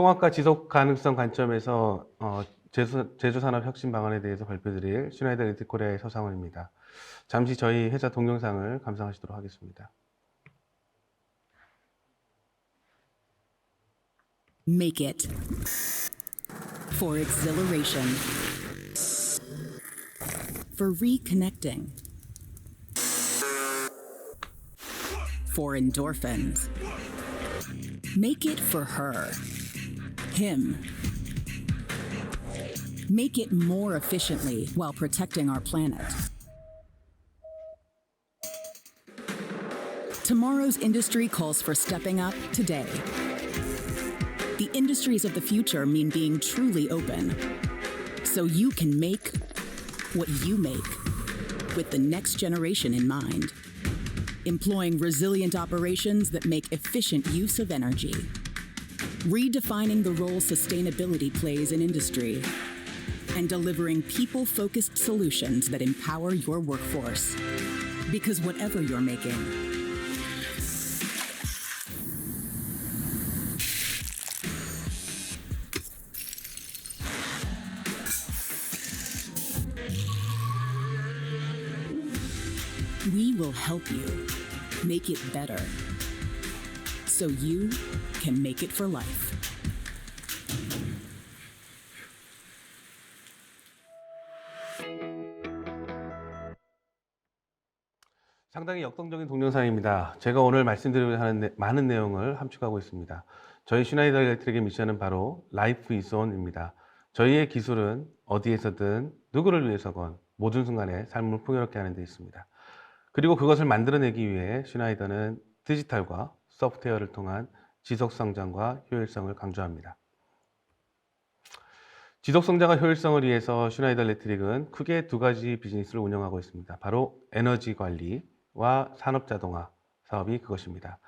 통합과 지속 가능성 관점에서 어, 제수, 제조산업 혁신 방안에 대해서 발표드릴 슈나이더 일트 코리아의 서상원입니다. 잠시 저희 회사 동영상을 감상하시도록 하겠습니다. Make it. For exhilaration. For reconnecting. For endorphins. Make it for her. Him. Make it more efficiently while protecting our planet. Tomorrow's industry calls for stepping up today. The industries of the future mean being truly open. So you can make what you make with the next generation in mind. Employing resilient operations that make efficient use of energy. Redefining the role sustainability plays in industry. And delivering people focused solutions that empower your workforce. Because whatever you're making, we will help you make it better. So you can make it for life. 상당히 역동적인 동영상입니다. 제가 오늘 말씀드리고자 하는 내- 많은 내용을 함축하고 있습니다. 저희 슈나이더 일렉트릭의 미션은 바로 라이프 이존입니다. 저희의 기술은 어디에서든 누구를 위해서건 모든 순간에 삶을 풍요롭게 하는 데 있습니다. 그리고 그것을 만들어내기 위해 슈나이더는 디지털과 소프트웨어를 통한 지속 성장과 효율성을 강조합니다. 지속 성장과 효율성을 위해서 슈나이더 일렉트릭은 크게 두 가지 비즈니스를 운영하고 있습니다. 바로 에너지 관리와 산업 자동화 사업이 그것입니다.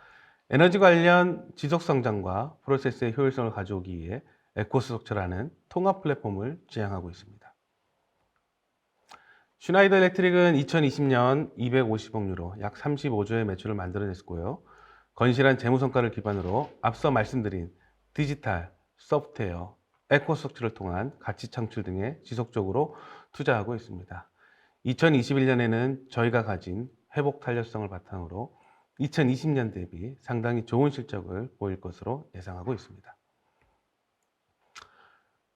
에너지 관련 지속 성장과 프로세스의 효율성을 가져오기 위해 에코스톡처라는 통합 플랫폼을 지향하고 있습니다. 슈나이더 일렉트릭은 2020년 250억 유로, 약 35조의 매출을 만들어냈고요. 건실한 재무 성과를 기반으로 앞서 말씀드린 디지털, 소프트웨어, 에코스톡처를 통한 가치 창출 등에 지속적으로 투자하고 있습니다. 2021년에는 저희가 가진 회복 탄력성을 바탕으로 2020년 대비 상당히 좋은 실적을 보일 것으로 예상하고 있습니다.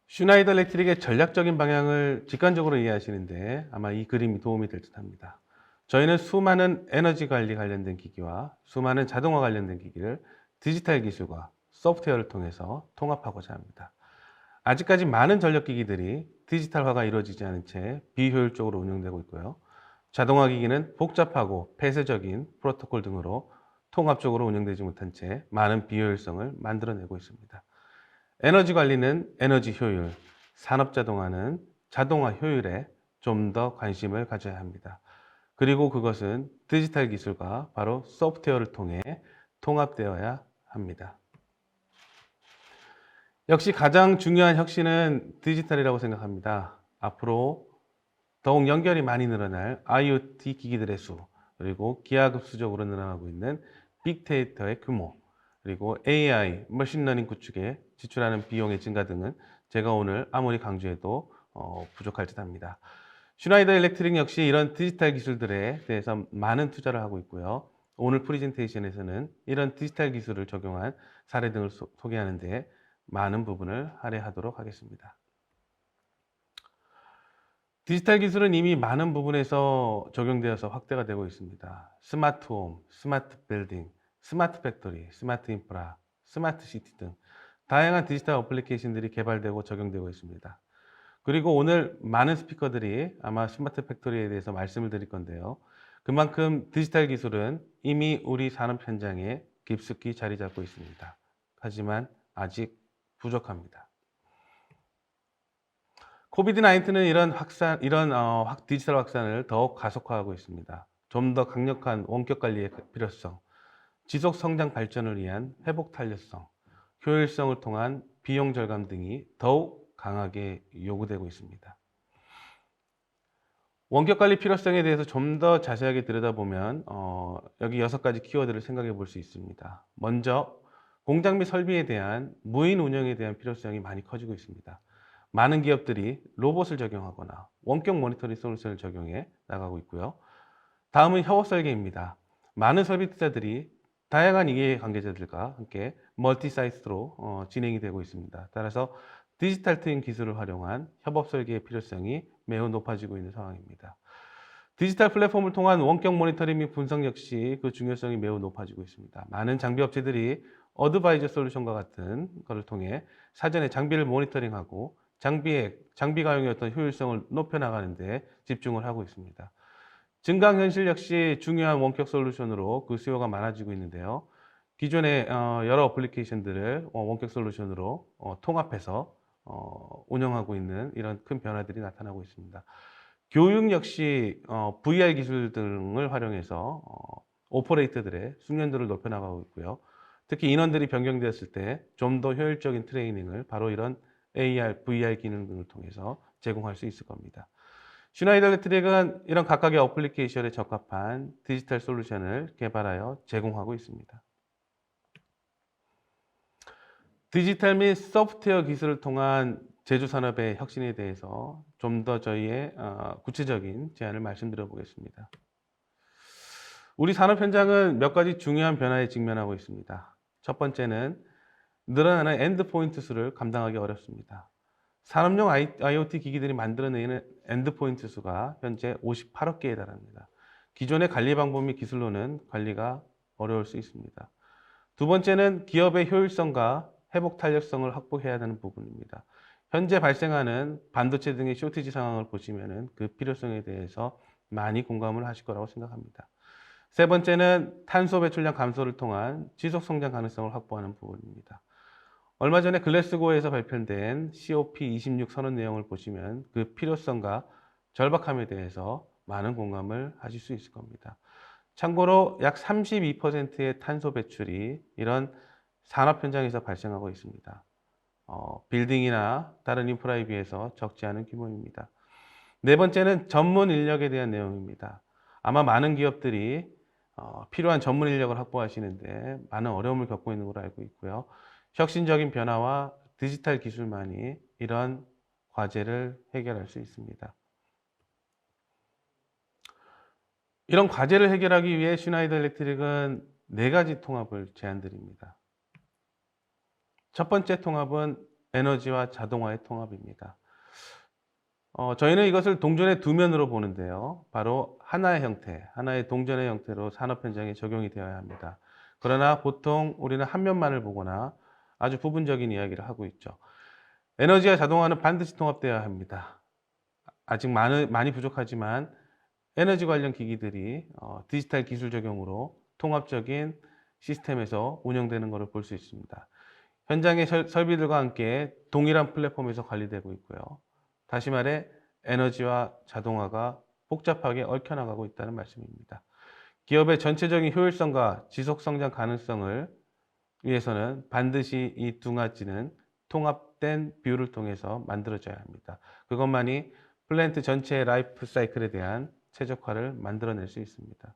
슈나이더 일렉트릭의 전략적인 방향을 직관적으로 이해하시는데 아마 이 그림이 도움이 될 듯 합니다. 저희는 수많은 에너지 관리 관련된 기기와 수많은 자동화 관련된 기기를 디지털 기술과 소프트웨어를 통해서 통합하고자 합니다. 아직까지 많은 전력기기들이 디지털화가 이루어지지 않은 채 비효율적으로 운영되고 있고요. 자동화 기기는 복잡하고 폐쇄적인 프로토콜 등으로 통합적으로 운영되지 못한 채 많은 비효율성을 만들어내고 있습니다. 에너지 관리는 에너지 효율, 산업 자동화는 자동화 효율에 좀 더 관심을 가져야 합니다. 그리고 그것은 디지털 기술과 바로 소프트웨어를 통해 통합되어야 합니다. 역시 가장 중요한 혁신은 디지털이라고 생각합니다. 앞으로 더욱 연결이 많이 늘어날 IoT 기기들의 수, 그리고 기하급수적으로 늘어나고 있는 빅데이터의 규모, 그리고 AI, 머신러닝 구축에 지출하는 비용의 증가 등은 제가 오늘 아무리 강조해도 어, 부족할 듯 합니다. 슈나이더 일렉트릭 역시 이런 디지털 기술들에 대해서 많은 투자를 하고 있고요. 오늘 프리젠테이션에서는 이런 디지털 기술을 적용한 사례 등을 소, 소개하는데 많은 부분을 할애하도록 하겠습니다. 디지털 기술은 이미 많은 부분에서 적용되어서 확대가 되고 있습니다. 스마트 홈, 스마트 빌딩, 스마트 팩토리, 스마트 인프라, 스마트 시티 등 다양한 디지털 어플리케이션들이 개발되고 적용되고 있습니다. 그리고 오늘 많은 스피커들이 아마 스마트 팩토리에 대해서 말씀을 드릴 건데요. 그만큼 디지털 기술은 이미 우리 산업 현장에 깊숙이 자리 잡고 있습니다. 하지만 아직 부족합니다. 코비드 19는 이런 확산, 이런 어, 확- 디지털 확산을 더욱 가속화하고 있습니다. 좀 더 강력한 원격 관리의 필요성, 지속 성장 발전을 위한 회복 탄력성, 효율성을 통한 비용 절감 등이 더욱 강하게 요구되고 있습니다. 원격 관리 필요성에 대해서 좀 더 자세하게 들여다보면 어, 여기 여섯 가지 키워드를 생각해 볼 수 있습니다. 먼저 공장 및 설비에 대한 무인 운영에 대한 필요성이 많이 커지고 있습니다. 많은 기업들이 로봇을 적용하거나 원격 모니터링 솔루션을 적용해 나가고 있고요. 다음은 협업 설계입니다. 많은 설비 투자들이 다양한 이해 관계자들과 함께 멀티 사이트로 어, 진행이 되고 있습니다. 따라서 디지털 트윈 기술을 활용한 협업 설계의 필요성이 매우 높아지고 있는 상황입니다. 디지털 플랫폼을 통한 원격 모니터링 및 분석 역시 그 중요성이 매우 높아지고 있습니다. 많은 장비 업체들이 어드바이저 솔루션과 같은 것을 통해 사전에 장비를 모니터링하고 장비의 장비 가용의 어떤 효율성을 높여 나가는데 집중을 하고 있습니다. 증강 현실 역시 중요한 원격 솔루션으로 그 수요가 많아지고 있는데요. 기존의 어, 여러 어플리케이션들을 어, 원격 솔루션으로 어, 통합해서 어, 운영하고 있는 이런 큰 변화들이 나타나고 있습니다. 교육 역시 어, VR 기술 등을 활용해서 어, 오퍼레이터들의 숙련도를 높여 나가고 있고요. 특히 인원들이 변경되었을 때 좀 더 효율적인 트레이닝을 바로 이런 AR, VR 기능 등을 통해서 제공할 수 있을 겁니다. 슈나이더 일렉트릭은 이런 각각의 어플리케이션에 적합한 디지털 솔루션을 개발하여 제공하고 있습니다. 디지털 및 소프트웨어 기술을 통한 제조 산업의 혁신에 대해서 좀 더 저희의 어, 구체적인 제안을 말씀드려 보겠습니다. 우리 산업 현장은 몇 가지 중요한 변화에 직면하고 있습니다. 첫 번째는 늘어나는 엔드포인트 수를 감당하기 어렵습니다. 산업용 IoT 기기들이 만들어내는 엔드포인트 수가 현재 58억 개에 달합니다. 기존의 관리 방법 및 기술로는 관리가 어려울 수 있습니다. 두 번째는 기업의 효율성과 회복 탄력성을 확보해야 하는 부분입니다. 현재 발생하는 반도체 등의 쇼티지 상황을 보시면 그 필요성에 대해서 많이 공감을 하실 거라고 생각합니다. 세 번째는 탄소 배출량 감소를 통한 지속 성장 가능성을 확보하는 부분입니다. 얼마 전에 글래스고에서 발표된 COP26 선언 내용을 보시면 그 필요성과 절박함에 대해서 많은 공감을 하실 수 있을 겁니다. 참고로 약 32%의 탄소 배출이 이런 산업 현장에서 발생하고 있습니다. 어, 빌딩이나 다른 인프라에 비해서 적지 않은 규모입니다. 네 번째는 전문 인력에 대한 내용입니다. 아마 많은 기업들이 어, 필요한 전문 인력을 확보하시는데 많은 어려움을 겪고 있는 걸로 알고 있고요. 혁신적인 변화와 디지털 기술만이 이런 과제를 해결할 수 있습니다. 이런 과제를 해결하기 위해 슈나이더 일렉트릭은 네 가지 통합을 제안드립니다. 첫 번째 통합은 에너지와 자동화의 통합입니다. 어, 저희는 이것을 동전의 두 면으로 보는데요. 바로 하나의 형태, 하나의 동전의 형태로 산업 현장에 적용이 되어야 합니다. 그러나 보통 우리는 한 면만을 보거나 아주 부분적인 이야기를 하고 있죠. 에너지와 자동화는 반드시 통합되어야 합니다. 아직 많이, 많이 부족하지만 에너지 관련 기기들이 어, 디지털 기술 적용으로 통합적인 시스템에서 운영되는 것을 볼 수 있습니다. 현장의 설, 설비들과 함께 동일한 플랫폼에서 관리되고 있고요. 다시 말해 에너지와 자동화가 복잡하게 얽혀나가고 있다는 말씀입니다. 기업의 전체적인 효율성과 지속 성장 가능성을 위해서는 반드시 이 두 가지는 통합된 비율을 통해서 만들어져야 합니다. 그것만이 플랜트 전체의 라이프 사이클에 대한 최적화를 만들어낼 수 있습니다.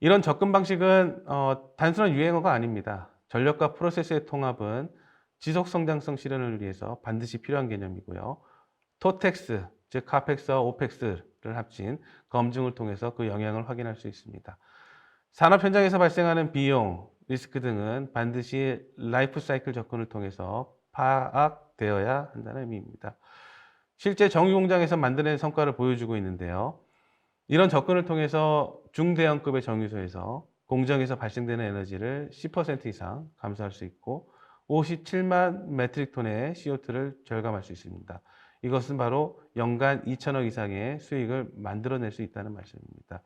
이런 접근 방식은 어, 단순한 유행어가 아닙니다. 전력과 프로세스의 통합은 지속 성장성 실현을 위해서 반드시 필요한 개념이고요. 토텍스, 즉 카펙스와 오펙스를 합친 검증을 통해서 그 영향을 확인할 수 있습니다. 산업 현장에서 발생하는 비용, 리스크 등은 반드시 라이프 사이클 접근을 통해서 파악되어야 한다는 의미입니다. 실제 정유 공장에서 만드는 성과를 보여주고 있는데요. 이런 접근을 통해서 중대형급의 정유소에서 공정에서 발생되는 에너지를 10% 이상 감소할 수 있고 57만 메트릭 톤의 CO2를 절감할 수 있습니다. 이것은 바로 연간 2천억 이상의 수익을 만들어낼 수 있다는 말씀입니다.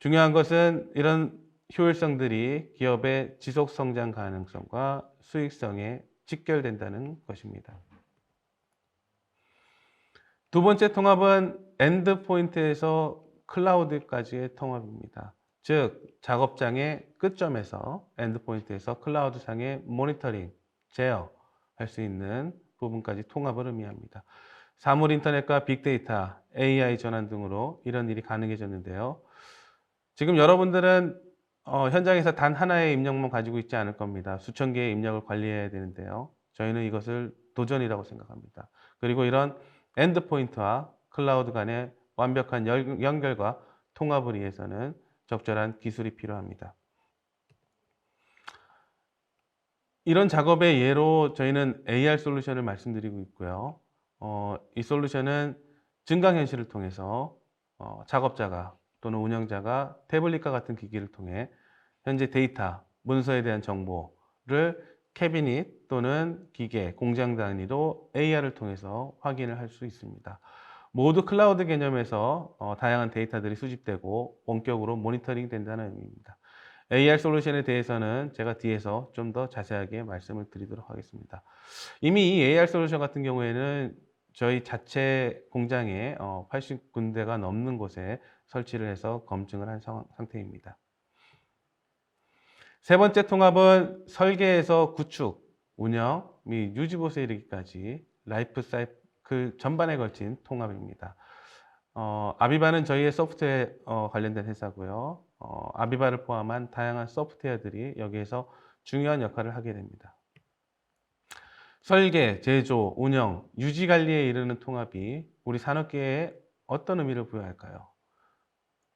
중요한 것은 이런 효율성들이 기업의 지속 성장 가능성과 수익성에 직결된다는 것입니다. 두 번째 통합은 엔드 포인트에서 클라우드까지의 통합입니다. 즉 작업장의 끝점에서 엔드 포인트에서 클라우드 상의 모니터링, 제어 할 수 있는 부분까지 통합을 의미합니다. 사물 인터넷과 빅데이터, AI 전환 등으로 이런 일이 가능해졌는데요. 지금 여러분들은 어, 현장에서 단 하나의 입력만 가지고 있지 않을 겁니다. 수천 개의 입력을 관리해야 되는데요. 저희는 이것을 도전이라고 생각합니다. 그리고 이런 엔드포인트와 클라우드 간의 완벽한 열- 연결과 통합을 위해서는 적절한 기술이 필요합니다. 이런 작업의 예로 저희는 AR 솔루션을 말씀드리고 있고요. 어, 이 솔루션은 증강현실을 통해서 어, 작업자가 또는 운영자가 태블릿과 같은 기기를 통해 현재 데이터, 문서에 대한 정보를 캐비닛 또는 기계, 공장 단위로 AR을 통해서 확인을 할 수 있습니다. 모두 클라우드 개념에서 어, 다양한 데이터들이 수집되고 원격으로 모니터링 된다는 의미입니다. AR 솔루션에 대해서는 제가 뒤에서 좀 더 자세하게 말씀을 드리도록 하겠습니다. 이미 이 AR 솔루션 같은 경우에는 저희 자체 공장에 80군데가 넘는 곳에 설치를 해서 검증을 한 상태입니다. 세 번째 통합은 설계에서 구축, 운영 및 유지 보수에 이르기까지 라이프 사이클 전반에 걸친 통합입니다. 어, 아비바는 저희의 소프트웨어 어, 관련된 회사고요. 어, 아비바를 포함한 다양한 소프트웨어들이 여기에서 중요한 역할을 하게 됩니다. 설계, 제조, 운영, 유지 관리에 이르는 통합이 우리 산업계에 어떤 의미를 부여할까요?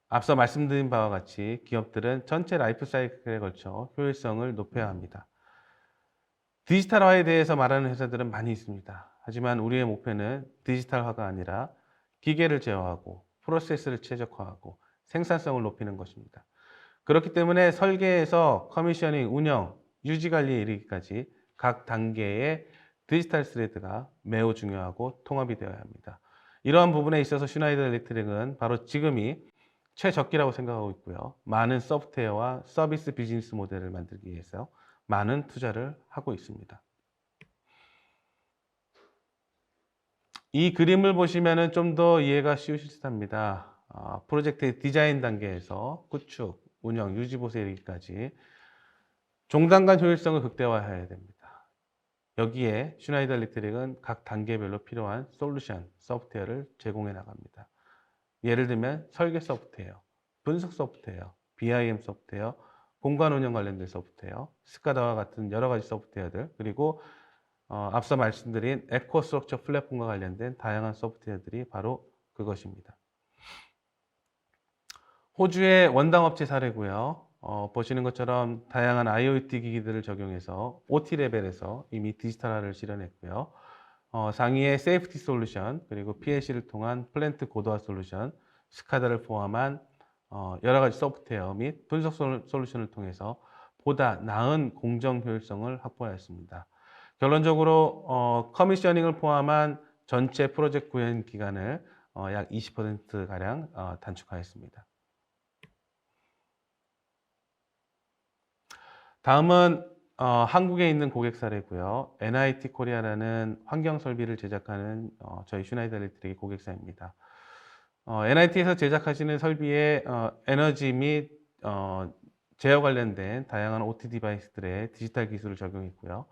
앞서 말씀드린 바와 같이 기업들은 전체 라이프 사이클에 걸쳐 효율성을 높여야 합니다. 디지털화에 대해서 말하는 회사들은 많이 있습니다. 하지만 우리의 목표는 디지털화가 아니라 기계를 제어하고 프로세스를 최적화하고 생산성을 높이는 것입니다. 그렇기 때문에 설계에서 커미셔닝, 운영, 유지 관리에 이르기까지 각 단계의 디지털 스레드가 매우 중요하고 통합이 되어야 합니다. 이러한 부분에 있어서 슈나이더 일렉트릭은 바로 지금이 최적기라고 생각하고 있고요. 많은 소프트웨어와 서비스 비즈니스 모델을 만들기 위해서 많은 투자를 하고 있습니다. 이 그림을 보시면 좀 더 이해가 쉬우실 듯합니다. 아, 프로젝트의 디자인 단계에서 구축, 운영, 유지 보수 이르기까지 종단 간 효율성을 극대화해야 됩니다. 여기에 슈나이더 일렉트릭은 각 단계별로 필요한 솔루션, 소프트웨어를 제공해 나갑니다. 예를 들면 설계 소프트웨어, 분석 소프트웨어, BIM 소프트웨어, 공간 운영 관련된 소프트웨어, 스카다와 같은 여러 가지 소프트웨어들, 그리고 어, 앞서 말씀드린 에코 스트럭처 플랫폼과 관련된 다양한 소프트웨어들이 바로 그것입니다. 호주의 원당 업체 사례고요. 어, 보시는 것처럼 다양한 IoT 기기들을 적용해서 OT 레벨에서 이미 디지털화를 실현했고요. 어, 상위의 세이프티 솔루션 그리고 PLC를 통한 플랜트 고도화 솔루션, 스카다를 포함한 어, 여러 가지 소프트웨어 및 분석 솔- 솔루션을 통해서 보다 나은 공정 효율성을 확보하였습니다. 결론적으로 어, 커미셔닝을 포함한 전체 프로젝트 구현 기간을 어, 약 20% 가량 어, 단축하였습니다. 다음은 어, 한국에 있는 고객 사례고요. NIT 코리아라는 환경 설비를 제작하는 어, 저희 슈나이더 일렉트릭의 고객사입니다. 어, NIT에서 제작하시는 설비의 어, 에너지 및 어, 제어 관련된 다양한 OT 디바이스들의 디지털 기술을 적용했고요.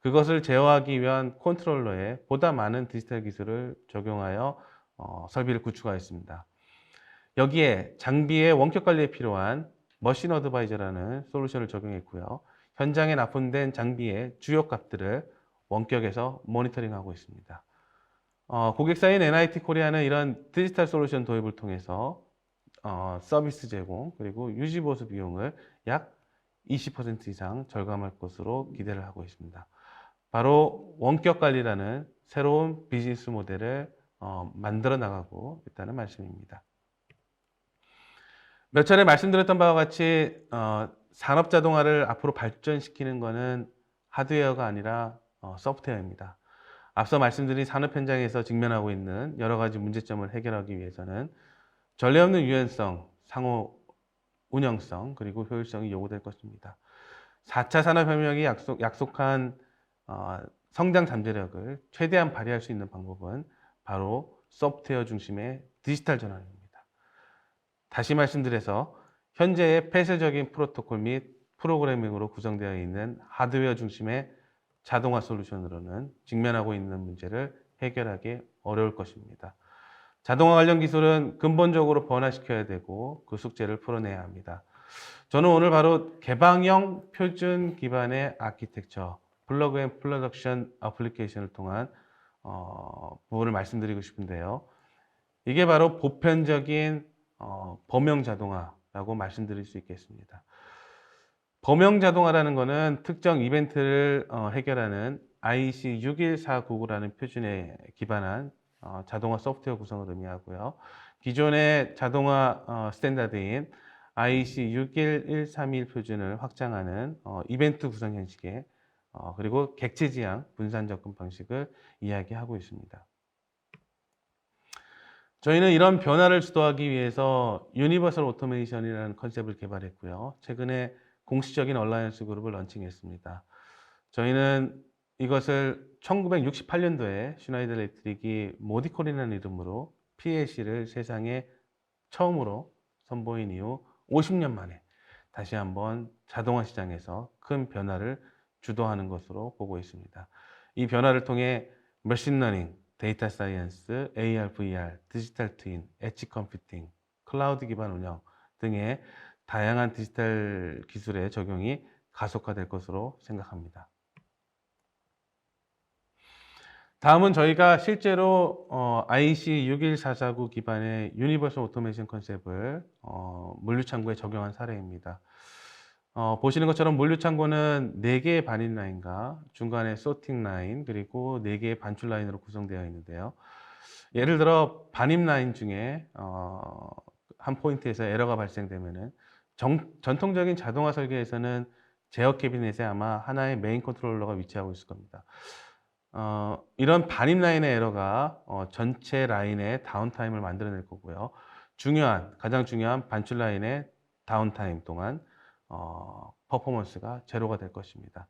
그것을 제어하기 위한 컨트롤러에 보다 많은 디지털 기술을 적용하여 어, 설비를 구축하였습니다. 여기에 장비의 원격 관리에 필요한 머신 어드바이저라는 솔루션을 적용했고요. 현장에 납품된 장비의 주요 값들을 원격에서 모니터링하고 있습니다. 어, 고객사인 NIT 코리아는 이런 디지털 솔루션 도입을 통해서 어, 서비스 제공 그리고 유지 보수 비용을 약 20% 이상 절감할 것으로 기대를 하고 있습니다. 바로 원격 관리라는 새로운 비즈니스 모델을 어, 만들어 나가고 있다는 말씀입니다. 몇 차례 말씀드렸던 바와 같이 어, 산업 자동화를 앞으로 발전시키는 것은 하드웨어가 아니라 어, 소프트웨어입니다. 앞서 말씀드린 산업 현장에서 직면하고 있는 여러 가지 문제점을 해결하기 위해서는 전례 없는 유연성, 상호 운영성, 그리고 효율성이 요구될 것입니다. 4차 산업혁명이 약속, 약속한 어, 성장 잠재력을 최대한 발휘할 수 있는 방법은 바로 소프트웨어 중심의 디지털 전환입니다. 다시 말씀드려서 현재의 폐쇄적인 프로토콜 및 프로그래밍으로 구성되어 있는 하드웨어 중심의 자동화 솔루션으로는 직면하고 있는 문제를 해결하기 어려울 것입니다. 자동화 관련 기술은 근본적으로 번화시켜야 되고 그 숙제를 풀어내야 합니다. 저는 오늘 바로 개방형 표준 기반의 아키텍처, 플러그 앤 프로덕션 어플리케이션을 통한 어, 부분을 말씀드리고 싶은데요. 이게 바로 보편적인 어, 범용 자동화라고 말씀드릴 수 있겠습니다. 범용 자동화라는 것은 특정 이벤트를 어, 해결하는 IEC 61499라는 표준에 기반한 어, 자동화 소프트웨어 구성을 의미하고요. 기존의 자동화 어, 스탠다드인 IEC 61131 표준을 확장하는 어, 이벤트 구성 형식의 어, 그리고 객체 지향 분산 접근 방식을 이야기하고 있습니다. 저희는 이런 변화를 주도하기 위해서 유니버설 오토메이션이라는 컨셉을 개발했고요. 최근에 공식적인 얼라이언스 그룹을 런칭했습니다. 저희는 이것을 1968년도에 슈나이더 일렉트릭이 모디콜이라는 이름으로 PLC를 세상에 처음으로 선보인 이후 50년 만에 다시 한번 자동화 시장에서 큰 변화를 주도하는 것으로 보고 있습니다. 이 변화를 통해 머신러닝, 데이터 사이언스, AR, VR, 디지털 트윈, 엣지 컴퓨팅, 클라우드 기반 운영 등의 다양한 디지털 기술의 적용이 가속화될 것으로 생각합니다. 다음은 저희가 실제로 어, IC 61449 기반의 유니버설 오토메이션 컨셉을 어, 물류창고에 적용한 사례입니다. 어, 보시는 것처럼 물류창고는 4개의 반입 라인과 중간에 소팅 라인 그리고 4개의 반출 라인으로 구성되어 있는데요. 예를 들어 반입 라인 중에 어, 한 포인트에서 에러가 발생되면은 정, 전통적인 자동화 설계에서는 제어 캐비넷에 아마 하나의 메인 컨트롤러가 위치하고 있을 겁니다. 어, 이런 반입 라인의 에러가 어, 전체 라인의 다운타임을 만들어낼 거고요. 중요한, 가장 중요한 반출 라인의 다운타임 동안 어, 퍼포먼스가 제로가 될 것입니다.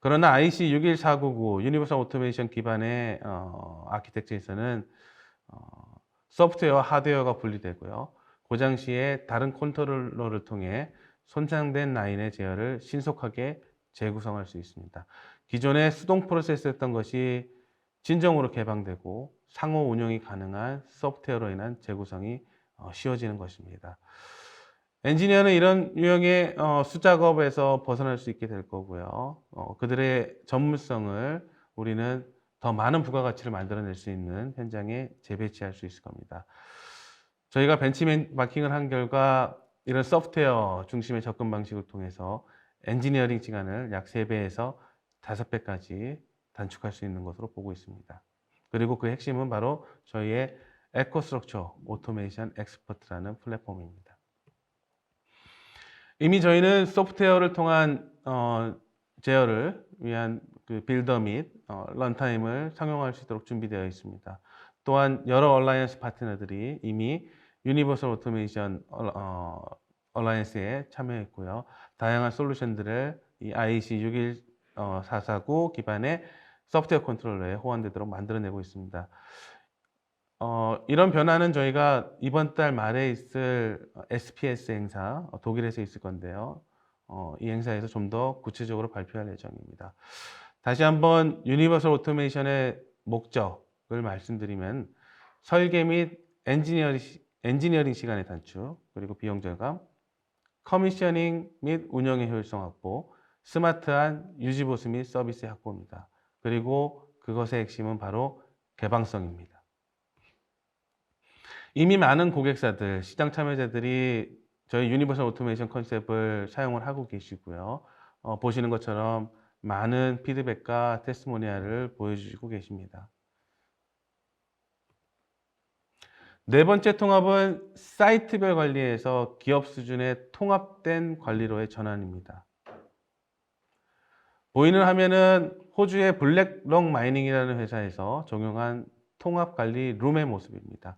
그러나 IC 61499 유니버설 오토메이션 기반의 어, 아키텍처에서는 어, 소프트웨어와 하드웨어가 분리되고요. 고장 시에 다른 컨트롤러를 통해 손상된 라인의 제어를 신속하게 재구성할 수 있습니다. 기존의 수동 프로세스였던 것이 진정으로 개방되고 상호 운영이 가능한 소프트웨어로 인한 재구성이 어, 쉬워지는 것입니다. 엔지니어는 이런 유형의 어, 수작업에서 벗어날 수 있게 될 거고요. 어, 그들의 전문성을 우리는 더 많은 부가가치를 만들어낼 수 있는 현장에 재배치할 수 있을 겁니다. 저희가 벤치마킹을 한 결과 이런 소프트웨어 중심의 접근 방식을 통해서 엔지니어링 시간을 약 3배에서 5배까지 단축할 수 있는 것으로 보고 있습니다. 그리고 그 핵심은 바로 저희의 에코스트럭처 오토메이션 엑스퍼트라는 플랫폼입니다. 이미 저희는 소프트웨어를 통한 어, 제어를 위한 그 빌더 및 어, 런타임을 상용할 수 있도록 준비되어 있습니다. 또한 여러 얼라이언스 파트너들이 이미 유니버설 오토메이션 어, 얼라이언스에 참여했고요. 다양한 솔루션들을 이 IEC 61449 기반의 소프트웨어 컨트롤러에 호환되도록 만들어내고 있습니다. 어, 이런 변화는 저희가 이번 달 말에 있을 SPS 행사, 어, 독일에서 있을 건데요. 어, 이 행사에서 좀 더 구체적으로 발표할 예정입니다. 다시 한번 유니버설 오토메이션의 목적을 말씀드리면 설계 및 엔지니어링, 엔지니어링 시간의 단축, 그리고 비용 절감, 커미셔닝 및 운영의 효율성 확보, 스마트한 유지 보수 및 서비스의 확보입니다. 그리고 그것의 핵심은 바로 개방성입니다. 이미 많은 고객사들, 시장 참여자들이 저희 유니버설 오토메이션 컨셉을 사용을 하고 계시고요. 어, 보시는 것처럼 많은 피드백과 테스모니얼을 보여주시고 계십니다. 네 번째 통합은 사이트별 관리에서 기업 수준의 통합된 관리로의 전환입니다. 보이는 화면은 호주의 블랙록 마이닝이라는 회사에서 적용한 통합 관리 룸의 모습입니다.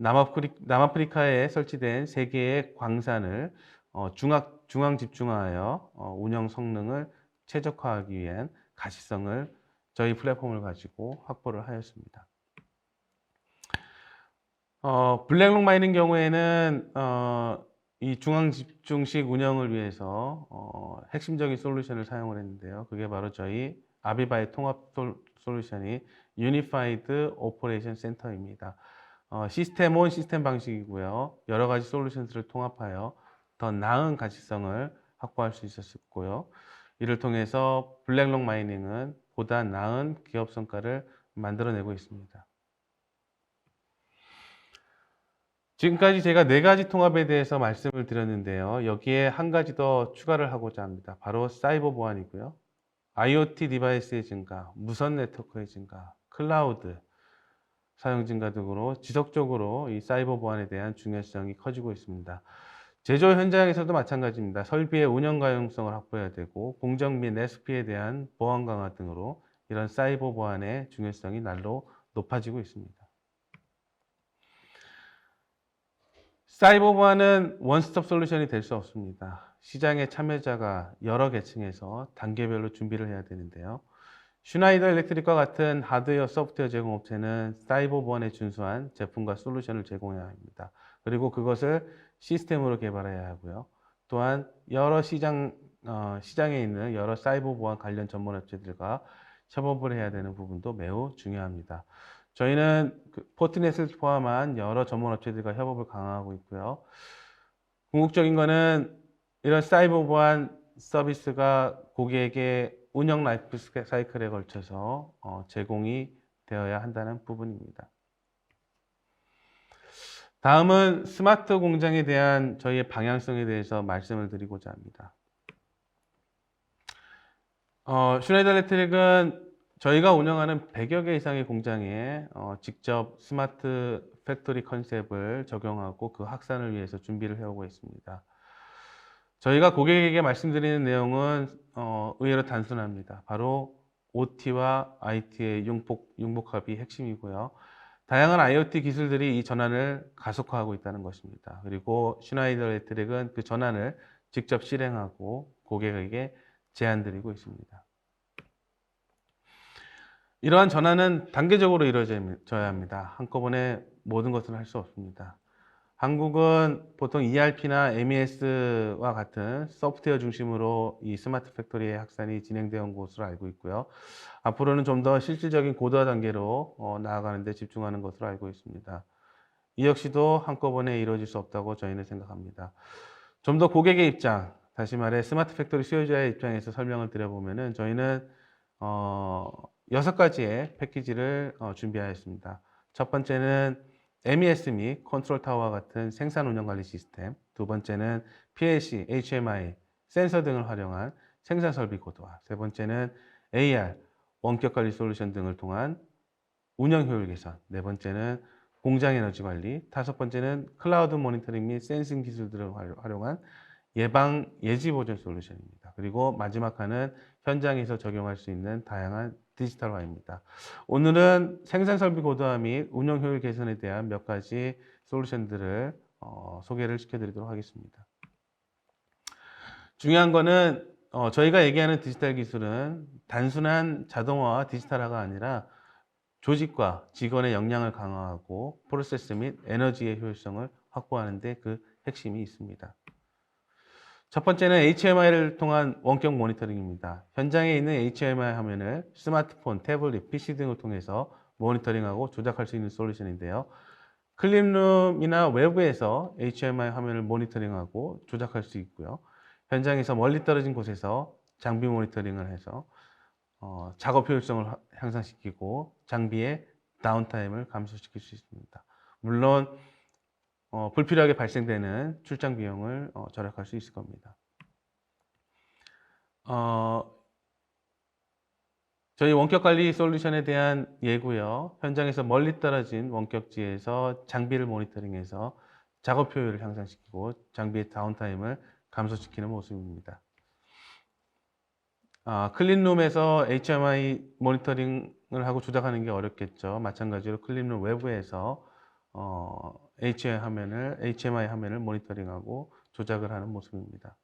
남아프리, 남아프리카에 설치된 세 개의 광산을 어, 중앙, 중앙 집중하여 어, 운영 성능을 최적화하기 위한 가시성을 저희 플랫폼을 가지고 확보를 하였습니다. 어, 블랙록 마이닝 경우에는 어, 이 중앙 집중식 운영을 위해서 어, 핵심적인 솔루션을 사용을 했는데요. 그게 바로 저희 아비바의 통합 솔, 솔루션이 유니파이드 오퍼레이션 센터입니다. 어, 시스템 온 시스템 방식이고요. 여러 가지 솔루션들을 통합하여 더 나은 가시성을 확보할 수 있었고요. 이를 통해서 블랙록 마이닝은 보다 나은 기업 성과를 만들어내고 있습니다. 지금까지 제가 네 가지 통합에 대해서 말씀을 드렸는데요. 여기에 한 가지 더 추가를 하고자 합니다. 바로 사이버 보안이고요. IoT 디바이스의 증가, 무선 네트워크의 증가, 클라우드 사용 증가 등으로 지속적으로 이 사이버 보안에 대한 중요성이 커지고 있습니다. 제조 현장에서도 마찬가지입니다. 설비의 운영 가용성을 확보해야 되고 공정 및 SP에 대한 보안 강화 등으로 이런 사이버 보안의 중요성이 날로 높아지고 있습니다. 사이버 보안은 원스톱 솔루션이 될 수 없습니다. 시장의 참여자가 여러 계층에서 단계별로 준비를 해야 되는데요. 슈나이더 일렉트릭과 같은 하드웨어, 소프트웨어 제공업체는 사이버 보안에 준수한 제품과 솔루션을 제공해야 합니다. 그리고 그것을 시스템으로 개발해야 하고요. 또한 여러 시장, 어, 시장에 있는 여러 사이버 보안 관련 전문 업체들과 협업을 해야 되는 부분도 매우 중요합니다. 저희는 그 포트넷을 포함한 여러 전문 업체들과 협업을 강화하고 있고요. 궁극적인 거는 이런 사이버 보안 서비스가 고객에게 운영 라이프 사이클에 걸쳐서 어, 제공이 되어야 한다는 부분입니다. 다음은 스마트 공장에 대한 저희의 방향성에 대해서 말씀을 드리고자 합니다. 어, 슈나이더 일렉트릭은 저희가 운영하는 100여 개 이상의 공장에 어, 직접 스마트 팩토리 컨셉을 적용하고 그 확산을 위해서 준비를 해오고 있습니다. 저희가 고객에게 말씀드리는 내용은 어, 의외로 단순합니다. 바로 OT와 IT의 융복, 융복합이 핵심이고요. 다양한 IoT 기술들이 이 전환을 가속화하고 있다는 것입니다. 그리고 슈나이더 일렉트릭은 그 전환을 직접 실행하고 고객에게 제안드리고 있습니다. 이러한 전환은 단계적으로 이루어져야 합니다. 한꺼번에 모든 것을 할 수 없습니다. 한국은 보통 ERP나 MES와 같은 소프트웨어 중심으로 이 스마트 팩토리의 확산이 온 것으로 알고 있고요. 앞으로는 좀 더 실질적인 고도화 단계로 어, 나아가는 데 집중하는 것으로 알고 있습니다. 이 역시도 한꺼번에 이루어질 수 없다고 저희는 생각합니다. 좀 더 고객의 입장, 다시 말해 스마트 팩토리 수요자의 입장에서 설명을 드려보면은 저희는 어, 여섯 가지의 패키지를 어, 준비하였습니다. 첫 번째는 MES 및 컨트롤 타워와 같은 생산 운영 관리 시스템, 두 번째는 PLC, HMI, 센서 등을 활용한 생산 설비 고도화, 세 번째는 AR, 원격 관리 솔루션 등을 통한 운영 효율 개선, 네 번째는 공장 에너지 관리, 다섯 번째는 클라우드 모니터링 및 센싱 기술들을 활용한 예방 예지 보존 솔루션입니다. 그리고 마지막 하나는 현장에서 적용할 수 있는 다양한 디지털화입니다. 오늘은 생산 설비 고도화 및 운영 효율 개선에 대한 몇 가지 솔루션들을 어, 소개를 시켜드리도록 하겠습니다. 중요한 거는 어, 저희가 얘기하는 디지털 기술은 단순한 자동화와 디지털화가 아니라 조직과 직원의 역량을 강화하고 프로세스 및 에너지의 효율성을 확보하는 데 그 핵심이 있습니다. 첫 번째는 HMI를 통한 원격 모니터링입니다. 현장에 있는 HMI 화면을 스마트폰, 태블릿, PC 등을 통해서 모니터링하고 조작할 수 있는 솔루션인데요. 클린룸이나 외부에서 HMI 화면을 모니터링하고 조작할 수 있고요. 현장에서 멀리 떨어진 곳에서 장비 모니터링을 해서 어, 작업 효율성을 향상시키고 장비의 다운타임을 감소시킬 수 있습니다. 물론 어, 불필요하게 발생되는 출장 비용을 어, 절약할 수 있을 겁니다. 어, 저희 원격 관리 솔루션에 대한 예고요. 현장에서 멀리 떨어진 원격지에서 장비를 모니터링해서 작업 효율을 향상시키고 장비의 다운타임을 감소시키는 모습입니다. 아, 클린룸에서 HMI 모니터링을 하고 조작하는 게 어렵겠죠. 마찬가지로 클린룸 외부에서 어, HMI 화면을, HMI 화면을 모니터링하고 조작을 하는 모습입니다.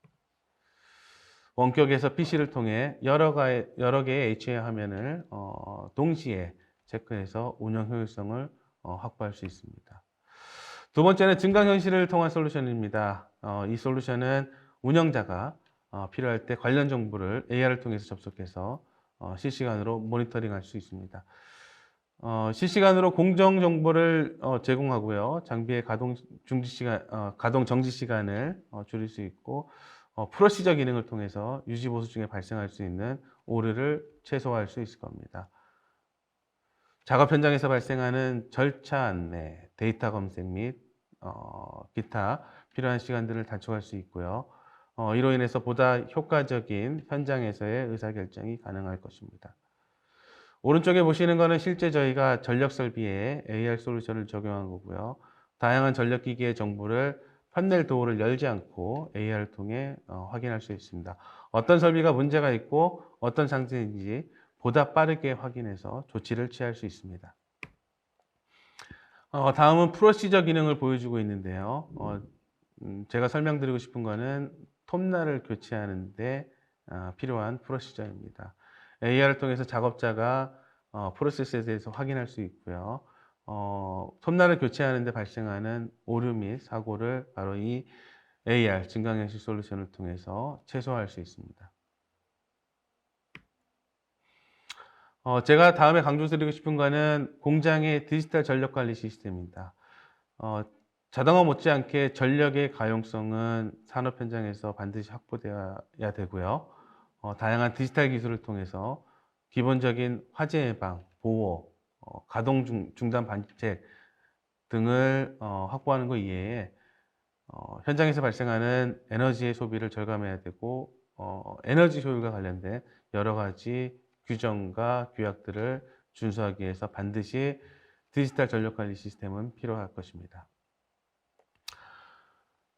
원격에서 PC를 통해 여러, 가, 여러 개의 HMI 화면을 어, 동시에 체크해서 운영 효율성을 어, 확보할 수 있습니다. 두 번째는 증강현실을 통한 솔루션입니다. 어, 이 솔루션은 운영자가 어, 필요할 때 관련 정보를 AR을 통해서 접속해서 어, 실시간으로 모니터링할 수 있습니다. 어, 실시간으로 공정 정보를 어, 제공하고요. 장비의 가동 중지 시간, 어, 가동 정지 시간을 어, 줄일 수 있고 어, 프로시저 기능을 통해서 유지 보수 중에 발생할 수 있는 오류를 최소화할 수 있을 겁니다. 작업 현장에서 발생하는 절차 안내, 데이터 검색 및 어, 기타 필요한 시간들을 단축할 수 있고요. 어, 이로 인해서 보다 효과적인 현장에서의 의사결정이 가능할 것입니다. 오른쪽에 보시는 거는 실제 저희가 전력 설비에 AR 솔루션을 적용한 거고요. 다양한 전력 기기의 정보를 판넬 도어를 열지 않고 AR을 통해 어, 확인할 수 있습니다. 어떤 설비가 문제가 있고 어떤 상태인지 보다 빠르게 확인해서 조치를 취할 수 있습니다. 어, 다음은 프로시저 기능을 보여주고 있는데요. 어, 음, 제가 설명드리고 싶은 거는 톱날을 교체하는데 아, 필요한 프로시저입니다. AR을 통해서 작업자가 어, 프로세스에 대해서 확인할 수 있고요. 어, 톱날을 교체하는데 발생하는 오류 및 사고를 바로 이 AR 증강현실 솔루션을 통해서 최소화할 수 있습니다. 어, 제가 다음에 강조드리고 싶은 거는 공장의 디지털 전력 관리 시스템입니다. 어, 자동화 못지않게 전력의 가용성은 산업 현장에서 반드시 확보되어야 되고요. 어, 다양한 디지털 기술을 통해서 기본적인 화재 예방, 보호, 어, 가동 중, 중단 반칙 등을 어, 확보하는 것 이외에 어, 현장에서 발생하는 에너지의 소비를 절감해야 되고 어, 에너지 효율과 관련된 여러 가지 규정과 규약들을 준수하기 위해서 반드시 디지털 전력 관리 시스템은 필요할 것입니다.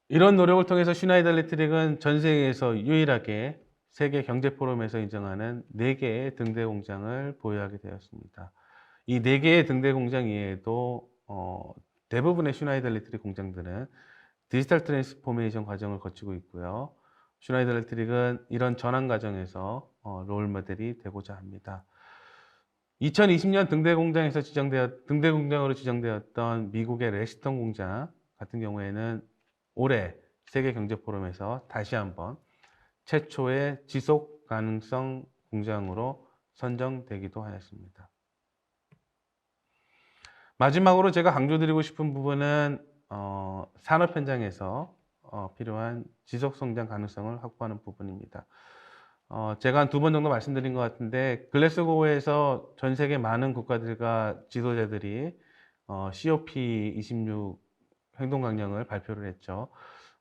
이런 노력을 통해서 슈나이더 일렉트릭은 전 세계에서 유일하게 세계 경제 포럼에서 인정하는 4개의 등대 공장을 보유하게 되었습니다. 이 4개의 등대 공장 이외에도 어, 대부분의 슈나이더 일렉트릭 공장들은 디지털 트랜스포메이션 과정을 거치고 있고요. 슈나이더 일렉트릭은 이런 전환 과정에서 어, 롤 모델이 되고자 합니다. 2020년 등대 공장에서 지정되었 등대 공장으로 지정되었던 미국의 레시턴 공장 같은 경우에는 올해 세계 경제 포럼에서 다시 한번 최초의 지속 가능성 공장으로 선정되기도 하였습니다. 마지막으로 제가 강조드리고 싶은 부분은 어, 산업 현장에서 어, 필요한 지속 성장 가능성을 확보하는 부분입니다. 어, 제가 한 두 번 정도 말씀드린 것 같은데 글래스고에서 전 세계 많은 국가들과 지도자들이 어, COP26 행동 강령을 발표를 했죠.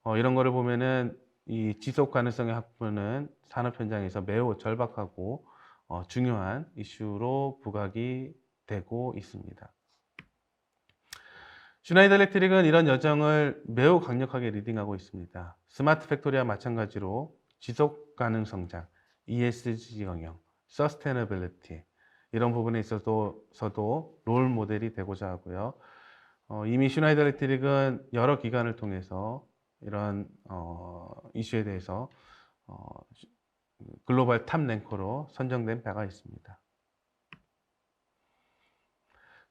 어, 이런 거를 보면은 이 지속 가능성의 확보는 산업 현장에서 매우 절박하고 어, 중요한 이슈로 부각이 되고 있습니다. 슈나이더 일렉트릭은 이런 여정을 매우 강력하게 리딩하고 있습니다. 스마트 팩토리와 마찬가지로 지속 가능 성장, ESG 경영, 서스테너빌리티 이런 부분에 있어서도 롤 모델이 되고자 하고요. 어, 이미 슈나이더 일렉트릭은 여러 기관을 통해서 이런 어, 이슈에 대해서 어, 글로벌 탑 랭커로 선정된 바가 있습니다.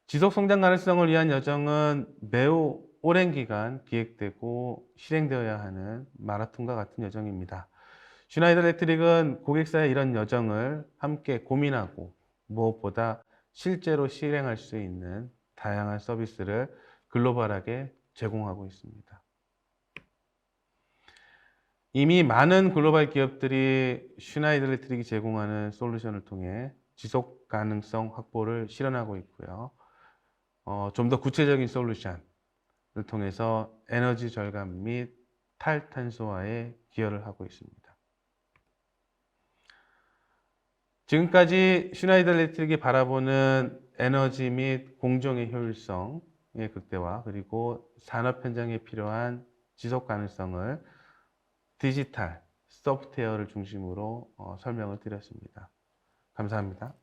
지속 성장 가능성을 위한 여정은 매우 오랜 기간 기획되고 실행되어야 하는 마라톤과 같은 여정입니다. 슈나이더 일렉트릭은 고객사의 이런 여정을 함께 고민하고 무엇보다 실제로 실행할 수 있는 다양한 서비스를 글로벌하게 제공하고 있습니다. 이미 많은 글로벌 기업들이 슈나이더 일렉트릭이 제공하는 솔루션을 통해 지속 가능성 확보를 실현하고 있고요. 어, 좀 더 구체적인 솔루션을 통해서 에너지 절감 및 탈탄소화에 기여를 하고 있습니다. 지금까지 슈나이더 일렉트릭이 바라보는 에너지 및 공정의 효율성의 극대화 그리고 산업 현장에 필요한 지속 가능성을 디지털, 소프트웨어를 중심으로 어, 설명을 드렸습니다. 감사합니다.